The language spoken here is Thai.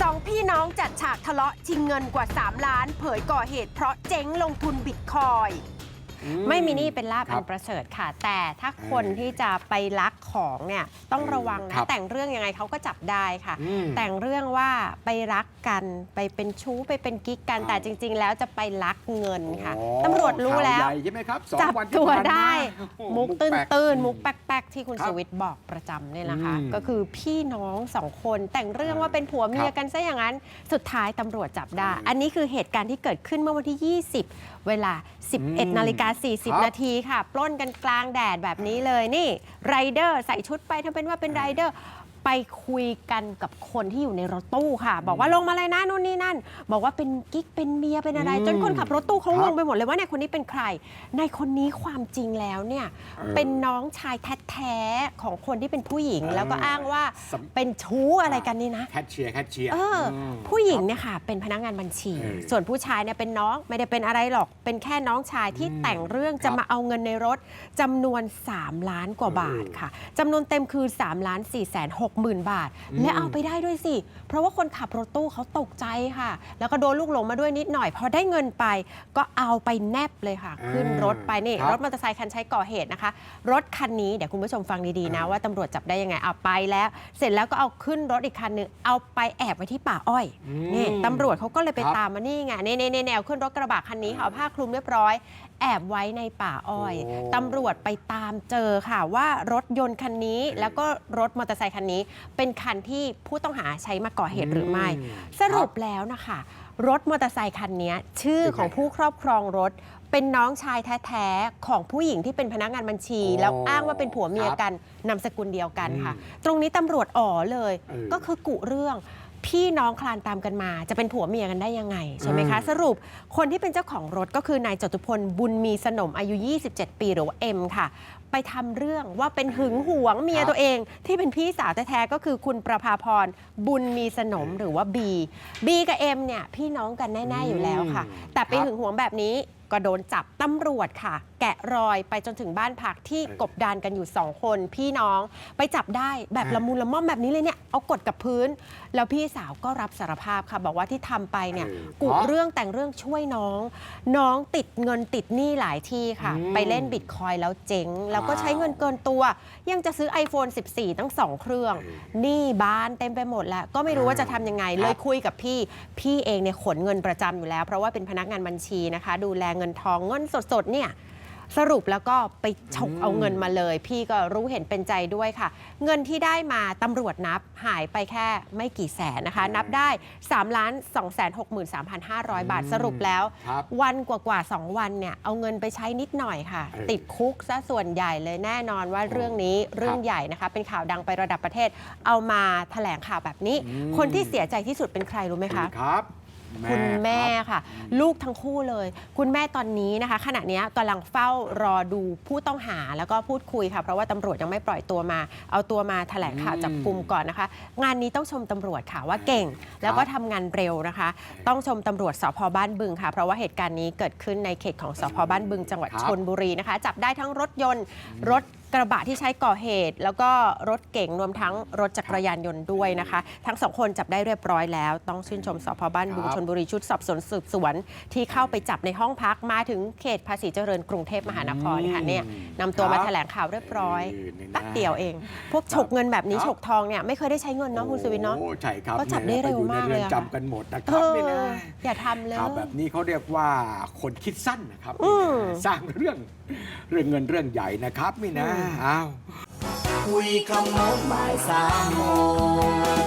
สองพี่น้องจัดฉากทะเลาะชิงเงินกว่า 3 ล้าน เผยก่อเหตุเพราะเจ๊งลงทุนบิตคอย ไม่มีหนี่เป็นลาบครัอับนประเสริฐค่ะ แต่ถ้าคนเออที่จะไปลักของเนี่ยต้องระวังครันะบแต่งเรื่องยังไงเขาก็จับได้ค่ะ อืม แต่งเรื่องว่าไปรักกันไปเป็นชู้ไปเป็นกิ๊กกันอ่าแต่จริง ๆ แล้วจะไปลักเงินค่ะอ๋อตำรวจรู้แล้วข่าใหญ่ใช่ไหมครับสองจับวันที่ตัวผ่านมาได้โอ้โหมุกตื้นแปลกตื้นมุกแป๊กๆ ที่คุณครับสวิตบอกประจำเนี่ยนะคะ อืมก็คือพี่น้องสองคนแต่งเรื่องว่าเป็นผัวเมีคยรับกันซะอย่างนั้น สุดท้ายตำรวจจับได้ อืมอันนี้คือเหตุการณ์ที่เกิดขึ้นเมื่อวันที่ 20 เวลา อืม11 นาฬิกาครับ40 นาทีค่ะ ปล้นกันกลางแดดแบบนี้เลยนี่ไรเดอร์ใส่ชุดไปทำเป็นว่าเป็นไรเดอร์ ไปคุยกันกับคนที่อยู่ในรถตู้ค่ะ บอกว่าลงมาเลยนะนู่นนี่นั่น บอกว่าเป็นกิ๊กเป็นเมียเป็นอะไร จนคนขับรถตู้เขาลงไปหมดเลยว่าในคนนี้เป็นใคร ในคนนี้ความจริงแล้วเนี่ยเป็นน้องชายแท้ๆของคนที่เป็นผู้หญิง แล้วก็อ้างว่าเป็นชู้อะไรกันนี่นะแคทเชียร์แคทเชียร์เออผู้หญิงเนี่ยค่ะเป็นพนักงานบัญชี ส่วนผู้ชายเนี่ยเป็นน้องไม่ได้เป็นอะไรหรอก เป็นแค่น้องชายที่แต่งเรื่องจะมาเอาเงินในรถจำนวน 3 ล้านกว่าบาทค่ะ จำนวนเต็มคือ3ล้าน4ี่แสนหก60,000 บาท และเอาไปได้ด้วยสิ เพราะว่าคนขับรถตู้เขาตกใจค่ะ แล้วก็โดนลูกหลงมาด้วยนิดหน่อย พอได้เงินไป ก็เอาไปแนบเลยค่ะ ขึ้นรถไปนี่ รถมอเตอร์ไซค์คันใช้ก่อเหตุนะคะ รถคันนี้เดี๋ยวคุณผู้ชมฟังดีๆนะว่าตำรวจจับได้ยังไงเอาไปแล้ว เสร็จแล้วก็เอาขึ้นรถอีกคันหนึ่งเอาไปแอบไว้ที่ป่าอ้อยนี่ตำรวจเขาก็เลยไปตามมานี่ไงนี่นี่แนวขึ้นรถกระบะคันนี้ค่ะผ้าคลุมเรียบร้อย แอบไว้ในป่าอ้อยตำรวจไปตามเจอค่ะว่ารถยนต์คันนี้แล้วก็รถมอเตอร์ไซคันนี้นี้เป็นคันที่ผู้ต้องหาใช้มาก่อเหตุหรือไม่ อืมสรุปแล้วนะคะ รถมอเตอร์ไซคันนี้ชื่อเป็นไงของผู้ครอบครองรถ เป็นน้องชายแท้ๆ ของผู้หญิงที่เป็นพนักงานบัญชีโอ้แล้วอ้างว่าเป็นผัวเมียครับกันนามสกุลเดียวกันค่ะอืมตรงนี้ตำรวจอ๋อเลย เออ ก็คือกุเรื่อง พี่น้องคลานตามกันมา จะเป็นผัวเมียกันได้ยังไงใช่ไหมคะอืมสรุปคนที่เป็นเจ้าของรถก็คือนายจตุพลบุญมีสนมอายุ 27 ปีหรือว่าเอ็มค่ะ ไปทำเรื่องว่าเป็นหึงหวงเมียครับตัวเอง ที่เป็นพี่สาวแท้ๆก็คือคุณประภาพรบุญมีสนมหรือว่าบีบีกับเอ็มเนี่ยพี่น้องกันแน่ๆอยู่แล้วค่ะอืมแต่ไปครับหึงหวงแบบนี้ก็โดนจับตำรวจค่ะ แกะรอยไปจนถึงบ้านพักที่เออกบดานกันอยู่สองคน พี่น้องไปจับได้แบบอ่าละมุนละม่อมแบบนี้เลยเนี่ยเอากดกับพื้น แล้วพี่สาวก็รับสารภาพค่ะ บอกว่าที่ทำไปเนี่ยเออกุเพราะเรื่องแต่งเรื่องช่วยน้อง น้องติดเงินติดหนี้หลายที่ค่ะอืมไปเล่นบิตคอยน์แล้วเจ๊งแล้วก็ใช้เงินเกินตัว ยังจะซื้อ iPhone 14ตั้งสองเครื่องเออหนี้บานเต็มไปหมดแล้ว ก็ไม่รู้ว่าจะทำยังไงครับเลยคุยกับพี่ พี่เองเนี่ยขนเงินประจำอยู่แล้ว เพราะว่าเป็นพนักงานบัญชีนะคะ ดูแลเงินทองเงินสดๆเนี่ย สรุปแล้วก็ไปฉกอืมเอาเงินมาเลย พี่ก็รู้เห็นเป็นใจด้วยค่ะ เงินที่ได้มาตำรวจนับหายไปแค่ไม่กี่แสนนะคะ นับได้3ล้าน2 6 3 5 0 0 บาทอืมสรุปแล้ว ครับวันกว่าๆ2วันเนี่ยเอาเงินไปใช้นิดหน่อยค่ะ เออติดคุกซะส่วนใหญ่เลยแน่นอนว่าเรื่องนี้เรื่องใหญ่นะคะ เป็นข่าวดังไประดับประเทศ เอามาแถลงข่าวแบบนี้ อืม คนที่เสียใจที่สุดเป็นใครรู้ไหมคะ ครับ คุณแม่รับค่ะ ลูกทั้งคู่เลย คุณแม่ตอนนี้นะคะ ขณะเนี้ยกำลังเฝ้ารอดูผู้ต้องหาแล้วก็พูดคุยค่ะ เพราะว่าตำรวจยังไม่ปล่อยตัวมา เอาตัวมาแถลงข่าวอืมจับกลุ่มก่อนนะคะ งานนี้ต้องชมตำรวจค่ะว่าเก่ง แล้วก็ทำงานเร็วนะคะ ต้องชมตำรวจสพบ้านบึงค่ะ เพราะว่าเหตุการณ์นี้เกิดขึ้นในเขตของสพบ้านบึงจังหวัดครับชนบุรีนะคะ จับได้ทั้งรถยนต์รถ กระบะที่ใช้ก่อเหตุ แล้วก็รถเก๋งรวมทั้งรถจักรยานยนต์ด้วยนะคะ ทั้งสองคนจับได้เรียบร้อยแล้ว ต้องชื่นชมสพบ้านบึงครับชนบุรีชุดสอบสวนสืบสวน ที่เข้าไปจับในห้องพักมาถึงเขตภาษีเจริญกรุงเทพมหานครค่ะเนี่ยนำตัวมาแถลงข่าวเรียบร้อยเนี่นะแป๊บเดียวเอง พวกฉกเงินแบบนี้ครับฉกทองเนี่ยไม่เคยได้ใช้เงินเนาะคุณสุวินเนาะโอ้ใช่ครับก็จับได้เร็วมากเลยอะไปอในรือนจำกันหมดนะคเอรับอนี่นะอย่าทำเลยข่าวแบบนี้เขาเรียกว่าคนคิดสั้นนะครับอืมสร้างเรื่องเรื่องเงินเรื่องใหญ่นะครับนี่นะอ้าว คุยขโมงบ่ายสามโมง